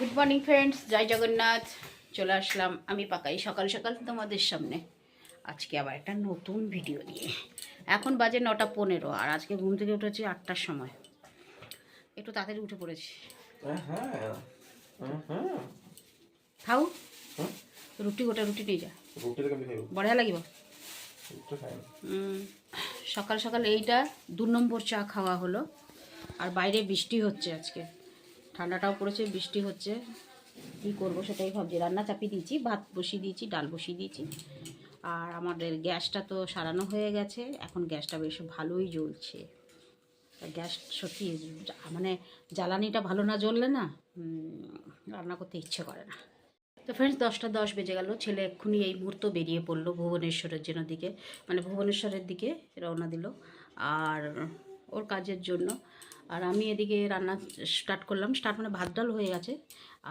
Good morning friends জয় জগন্নাথ চলে আসলাম আমি পাকাই সকাল সকাল তোমাদের সামনে। আজকে আবার একটা নতুন ভিডিও নিয়ে। এখন বাজে নটা পনেরো আর আজকে ঘুম থেকে উঠেছি আটটার সময়। একটু তাড়াতাড়ি উঠে পড়েছি। খাও। রুটি গোটা রুটি নিয়ে যা। বঢ়িয়া লাগিব? সকাল সকাল এইটা দু নম্বর চা খাওয়া হলো। আর বাইরে বৃষ্টি হচ্ছে আজকে। ঠান্ডাটাও পড়েছে, বৃষ্টি হচ্ছে। কী করব সেটাই ভাবছি। রান্না চাপিয়ে দিয়েছি, ভাত বসিয়ে দিয়েছি, ডাল বসিয়ে দিয়েছি। আর আমাদের গ্যাসটা তো সারানো হয়ে গেছে, এখন গ্যাসটা বেশ ভালোই জ্বলছে। গ্যাস সত্যি মানে জ্বালানিটা ভালো না জ্বললে না রান্না করতে ইচ্ছে করে না। তো ফ্রেন্ডস দশটা দশ বেজে গেল, ছেলে এক্ষুনি এই মুহূর্ত বেরিয়ে পড়ল ভুবনেশ্বরের জন্য দিকে মানে ভুবনেশ্বরের দিকে রওনা দিল। আর ওর কাজের জন্য আর আমি এদিকে রান্না স্টার্ট করলাম। স্টার্ট মানে ভাত ডাল হয়ে গেছে।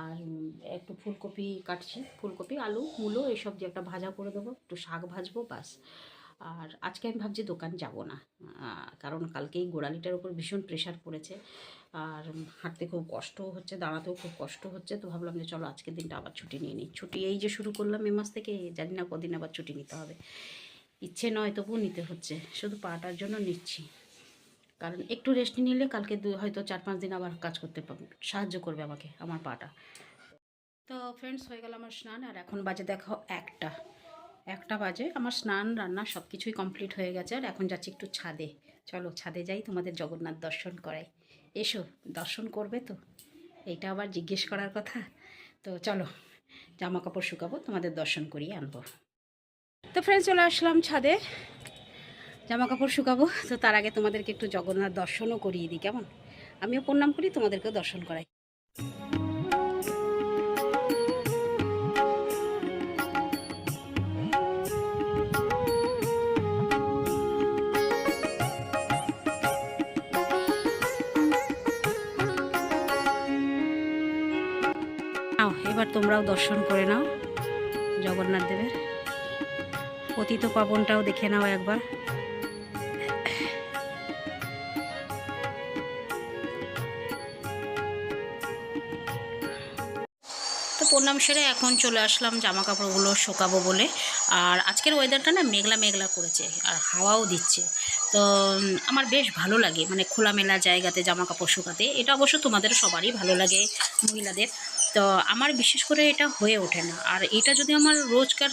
আর একটু ফুলকপি কাটছি। ফুলকপি, আলু, মূলো এইসব দিয়ে একটা ভাজা করে দেবো। একটু শাক ভাজবো বাস আর আজকে আমি ভাবছি দোকান যাব না। কারণ কালকেই গোড়ালিটার উপর ভীষণ প্রেশার পড়েছে। আর হাঁটতে খুব কষ্ট হচ্ছে, দাঁড়াতেও খুব কষ্ট হচ্ছে। তো ভাবলাম যে চলো আজকের দিনটা আবার ছুটি নিয়ে নিই। ছুটি এই যে শুরু করলাম এ মাস থেকে, জানি না কদিন আবার ছুটি নিতে হবে। ইচ্ছে নয় তবুও নিতে হচ্ছে। শুধু পাটার জন্য নিচ্ছি। কারণ একটু রেস্ট নিলে কালকে হয়তো চার, পাঁচ দিন আবার কাজ করতে পারব সাহায্য করবে আমাকে, আমার পাটা। তো ফ্রেন্ডস হয়ে গেল আমার স্নান, আর এখন বাজে দেখো একটা। একটা বাজে, আমার স্নান, রান্না সব কিছুই কমপ্লিট হয়ে গেছে, আর এখন যাচ্ছি একটু ছাদে। চলো ছাদে যাই, তোমাদের জগন্নাথ দর্শন করাই। এসো, দর্শন করবে তো? এইটা আবার জিজ্ঞেস করার কথা? তো চলো জামা কাপড় শুকাবো, তোমাদের দর্শন করিয়ে আনব। তো ফ্রেন্ডস চলে আসলাম ছাদে। জামা কাপড় শুকাবো, তো তার আগে তোমাদেরকে একটু জগন্নাথ দর্শনও করিয়ে দিই, কেমন? আমিও প্রণাম করি, তোমাদেরকেও দর্শন করাই। এবার তোমরাও দর্শন করে নাও, জগন্নাথ দেবের। পতিত পাবনটাও দেখে নাও একবার। তো সেরে এখন চলে আসলাম জামা কাপড়গুলো শোকাবো বলে। আর আজকের ওয়েদারটা না মেঘলা মেঘলা করেছে আর হাওয়াও দিচ্ছে। তো আমার বেশ ভালো লাগে মানে খোলামেলা জায়গাতে জামা কাপড় শুকাতে। এটা অবশ্য তোমাদের সবারই ভালো লাগে, মহিলাদের। তো আমার বিশেষ করে এটা হয়ে ওঠে না। আর এটা যদি আমার রোজকার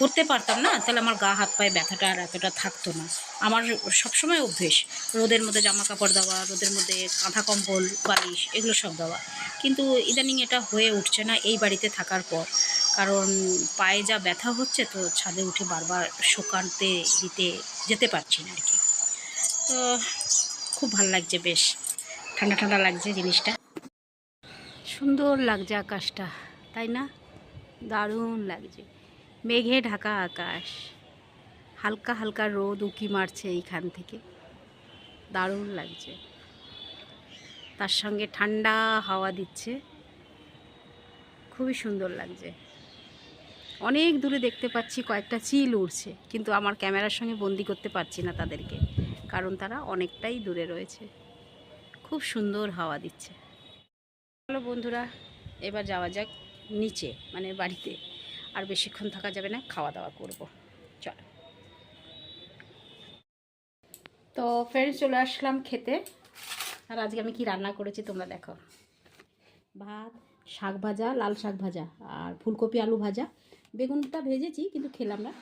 করতে পারতাম না, তাহলে আমার গা, হাত, পায়ে ব্যথাটা আর এতটা থাকতো না। আমার সবসময় অভ্যেস, রোদের মধ্যে জামা কাপড় দেওয়া, রোদের মধ্যে কাঁথা কম্বল, বালিশ, এগুলো সব দেওয়া। কিন্তু ইদানিং এটা হয়ে উঠছে না এই বাড়িতে থাকার পর। কারণ পায়ে যা ব্যথা হচ্ছে তো ছাদে উঠে বারবার শুকাতে দিতে যেতে পারছি না আর কি তো খুব ভালো লাগছে বেশ, ঠান্ডা ঠান্ডা লাগছে জিনিসটা। সুন্দর লাগছে আকাশটা, তাই না? দারুণ লাগছে। মেঘে ঢাকা আকাশ। হালকা হালকা রোদ উঁকি মারছে এইখান থেকে। দারুণ লাগছে। তার সঙ্গে ঠান্ডা হাওয়া দিচ্ছে। খুবই সুন্দর লাগছে। অনেক দূরে দেখতে পাচ্ছি, কয়েকটা চিল উড়ছে, কিন্তু আমার ক্যামেরার সঙ্গে বন্দি করতে পারছি না তাদেরকে, কারণ তারা অনেকটাই দূরে রয়েছে। খুব সুন্দর হাওয়া দিচ্ছে। চলো বন্ধুরা, এবার যাওয়া যাক নিচে মানে বাড়িতে। আর বেশিক্ষণ থাকা যাবে না খাওয়া দাওয়া করব। চল। তো ফ্রেন্ডস চলে আসলাম খেতে। আর আজকে আমি কি রান্না করেছি তোমরা দেখো। ভাত, শাক ভাজা, লাল শাক ভাজা আর ফুলকপি আলু ভাজা। বেগুনটা ভেজেছি, কিন্তু খেলাম না।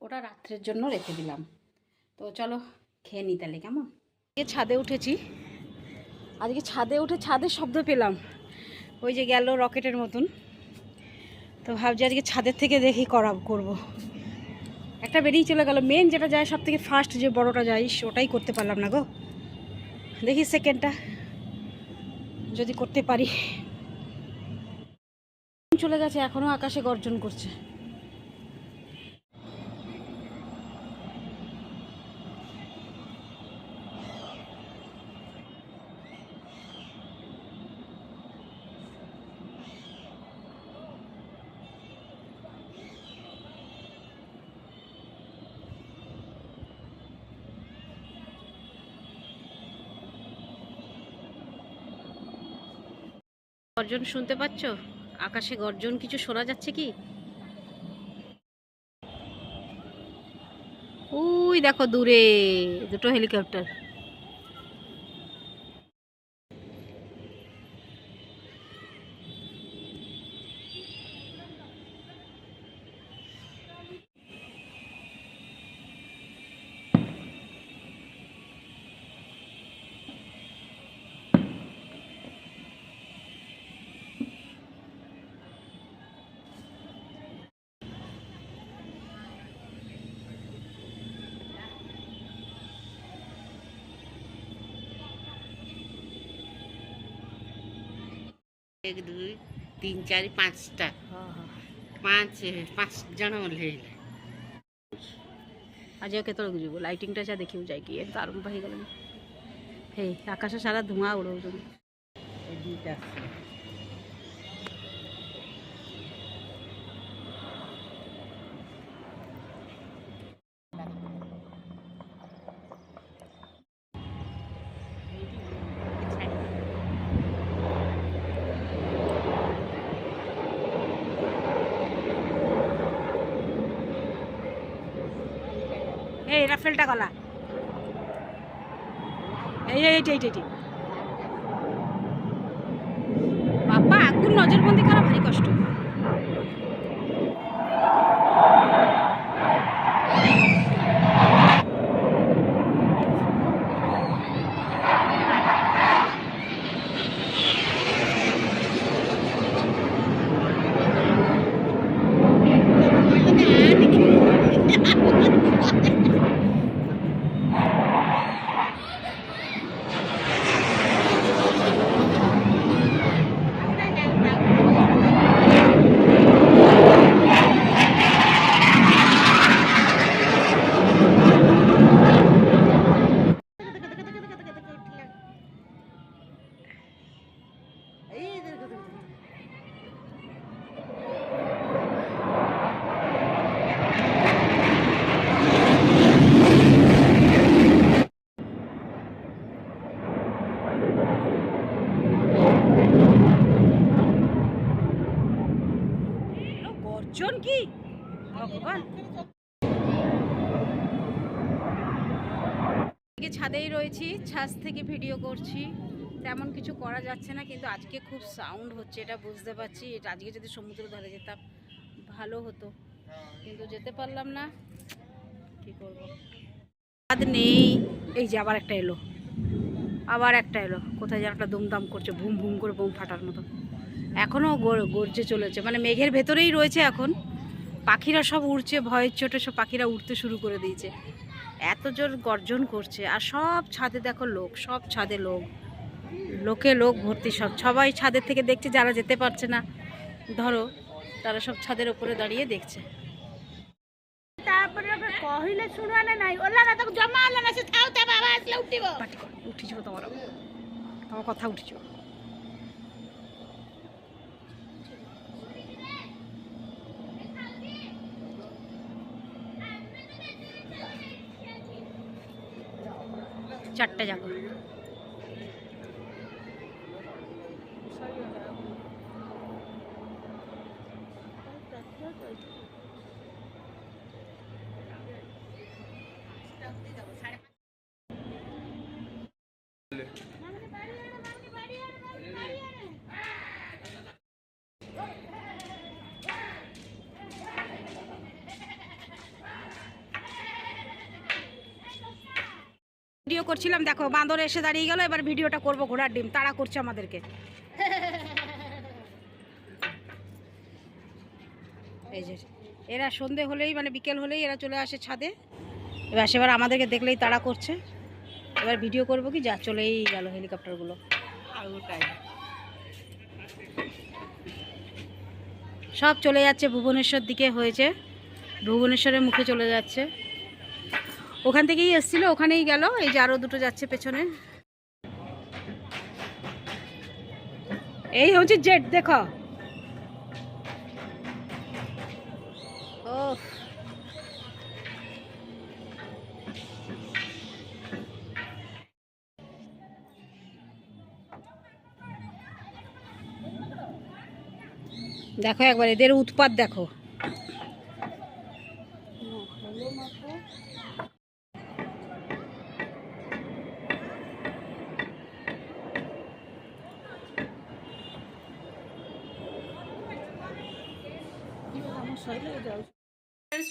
ওটা রাত্রের জন্য রেখে দিলাম। তো চলো খেয়ে নিই তাহলে, কেমন? আজকে ছাদে উঠেছি। আজকে ছাদে উঠে ছাদের শব্দ পেলাম। ওই যে গেল রকেটের মতন। তো ভাবছি আজকে ছাদের থেকে দেখি করা, করব। একটা বেরিয়ে চলে গেল। মেন যেটা যায় সব থেকে ফার্স্ট যে বড়টা যাই ওটাই করতে পারলাম না গো। দেখি সেকেন্ডটা যদি করতে পারি। চলে গেছে এখনও আকাশে গর্জন করছে। গর্জন শুনতে পাচ্ছ? আকাশে গর্জন কিছু শোনা যাচ্ছে কি? ওই দেখো দূরে দুটো হেলিকপ্টার। ଏକ ଦୁଇ ତିନି ଚାରି ପାଞ୍ଚଟା ପାଞ୍ଚ ପାଞ୍ଚ ଜଣ ଓହ୍ଲେଇଲେ ଆଜି ଆଉ କେତେବେଳକୁ ଯିବୁ ଲାଇଟିଂଟା ଯା ଦେଖିବୁ ଯାଇକି ଏ ତ ଆରମ୍ଭ ହେଇଗଲାଣି ହେଇ ଆକାଶ ସାରା ଧୂଆଁ ଉଡ଼ଉଛନ୍ତି ফেলটা কলা এই এইটা এইটা এইটি। বাপ্পা আগুন নজরবন্দি করা ভারী কষ্ট। গর্জন কি? ছাদেই রয়েছি ছাদ থেকে ভিডিও করছি। তেমন কিছু করা যাচ্ছে না, কিন্তু আজকে খুব সাউন্ড হচ্ছে, এটা বুঝতে পারছি। এটা আজকে যদি সমুদ্র ধরে যেতাম, ভালো হতো। কিন্তু যেতে পারলাম না, কি করব? ছাদ নেই। এই যে আবার একটা এলো। আবার একটা এলো। কোথায় যেন একটা দুমদাম করছে, ভুম ভুম করে বোম ফাটার মতো। এখনও গর্জে চলেছে। মানে মেঘের ভেতরেই রয়েছে এখন। পাখিরা সব উড়ছে, ভয়ের চোটে সব পাখিরা উঠতে শুরু করে দিয়েছে। এত জোর গর্জন করছে। আর সব ছাদে দেখো লোক, সব ছাদে লোক। লোকে লোক ভর্তি সব। সবাই ছাদের থেকে দেখছে যারা যেতে পারছে না ধরো তারা সব ছাদের উপরে দাঁড়িয়ে দেখছে। তারপরে কহিলে নাই ওলা তোমার কথা চারটে ভিডিও করছিলাম, দেখো বান্দর এসে দাঁড়িয়ে গেল, এবার ভিডিওটা করব, ঘোড়ার ডিম তাড়া করছে আমাদেরকে। এরা সন্ধে হলেই মানে বিকেল হলেই এরা চলে আসে ছাদে। এবার সেবার আমাদেরকে দেখলেই তাড়া করছে। এবার ভিডিও করব কি, যা চলেই গেল হেলিকপ্টারগুলো সব চলে যাচ্ছে, ভুবনেশ্বর দিকে হয়েছে। ভুবনেশ্বরের মুখে চলে যাচ্ছে। ওখান থেকেই এসছিল, ওখানেই গেল। এই যে আরও দুটো যাচ্ছে পেছনে। এই হচ্ছে জেট, দেখো। দেখো একবার এদের উৎপাত দেখো।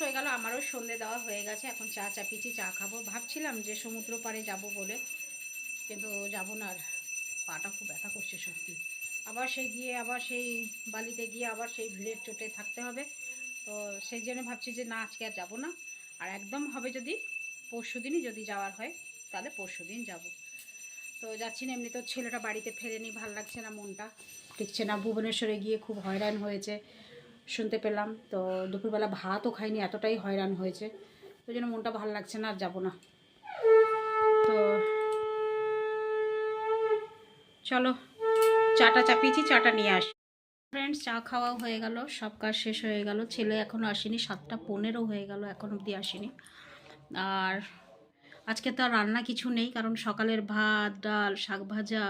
হয়ে গেল, আমারও সন্ধে দেওয়া হয়ে গেছে। এখন চা চাপিয়েছি, চা খাব। ভাবছিলাম যে সমুদ্র পাড়ে যাব বলে, কিন্তু যাব না আর। পাটা খুব ব্যথা করছে সত্যি। আবার সেই গিয়ে, আবার সেই বালিতে গিয়ে, আবার সেই ভিড়ের চোটে থাকতে হবে। তো সেই জন্য ভাবছি যে না, আজকে আর যাব না। আর একদম হবে যদি পরশু দিনই যদি যাওয়ার হয়, তাহলে পরশু দিন যাব। তো যাচ্ছি না, এমনি তো ছেলেটা বাড়িতে ফেরেনি, ভালো লাগছে না মনটা। টিকছে না, ভুবনেশ্বরে গিয়ে খুব হয়রান হয়েছে। শুনতে পেলাম, তো দুপুরবেলা ভাতও খাইনি, এতটাই হয়রান হয়েছে। ওই জন্য মনটা ভালো লাগছে না, আর যাব না। তো চলো চাটা চাপিয়েছি, চাটা নিয়ে আসি। ফ্রেন্ডস চা খাওয়াও হয়ে গেল, সব কাজ শেষ হয়ে গেল। ছেলে এখনও আসেনি, সাতটা পনেরো হয়ে গেল, এখন অবধি আসেনি। আর আজকে তো রান্না কিছু নেই, কারণ সকালের ভাত, ডাল, শাক ভাজা,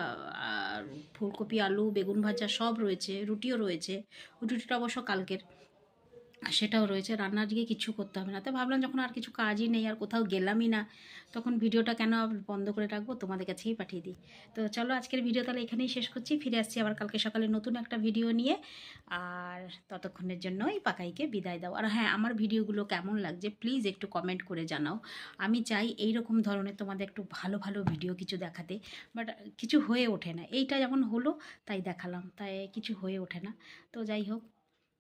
আর ফুলকপি, আলু, বেগুন ভাজা সব রয়েছে, রুটিও রয়েছে। রুটিটা অবশ্য কালকের। সেটাও রয়েছে। রান্না আজকে কিছু করতে হবে না। তো ভাবলাম যখন আর কিছু কাজই নেই, আর কোথাও গেলামই না, তখন ভিডিওটা কেন বন্ধ করে রাখব? তোমাদের কাছেই পাঠিয়ে দিই। তো চলো আজকের ভিডিও তাহলে এখানেই শেষ করছি। ফিরে আসছি আবার কালকে সকালে নতুন একটা ভিডিও নিয়ে। আর ততক্ষণের জন্য এই পাকাইকে বিদায় দাও। আর হ্যাঁ আমার ভিডিওগুলো কেমন লাগছে প্লিজ একটু কমেন্ট করে জানাও। আমি চাই এই রকম ধরনের তোমাদের একটু ভালো ভালো ভিডিও কিছু দেখাতে। বাট কিছু হয়ে ওঠে না। এইটা যেমন হলো, তাই দেখালাম। তাই কিছু হয়ে ওঠে না। তো যাই হোক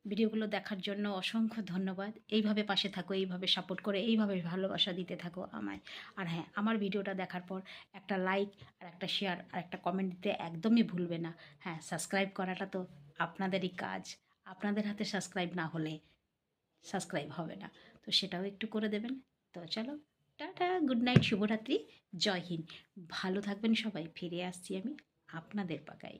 ভিডিওগুলো দেখার জন্য অসংখ্য ধন্যবাদ। এইভাবে পাশে থাকো, এইভাবে সাপোর্ট করে, এইভাবে ভালোবাসা দিতে থাকো আমায়। আর হ্যাঁ আমার ভিডিওটা দেখার পর একটা লাইক আর একটা শেয়ার আর একটা কমেন্ট দিতে একদমই ভুলবে না। হ্যাঁ সাবস্ক্রাইব করাটা তো আপনাদেরই কাজ। আপনাদের হাতে সাবস্ক্রাইব না হলে সাবস্ক্রাইব হবে না। তো সেটাও একটু করে দেবেন। তো চলো, টাটা গুড নাইট শুভরাত্রি, জয় হিন্দ। ভালো থাকবেন সবাই, ফিরে আসছি আমি আপনাদের পাকায়।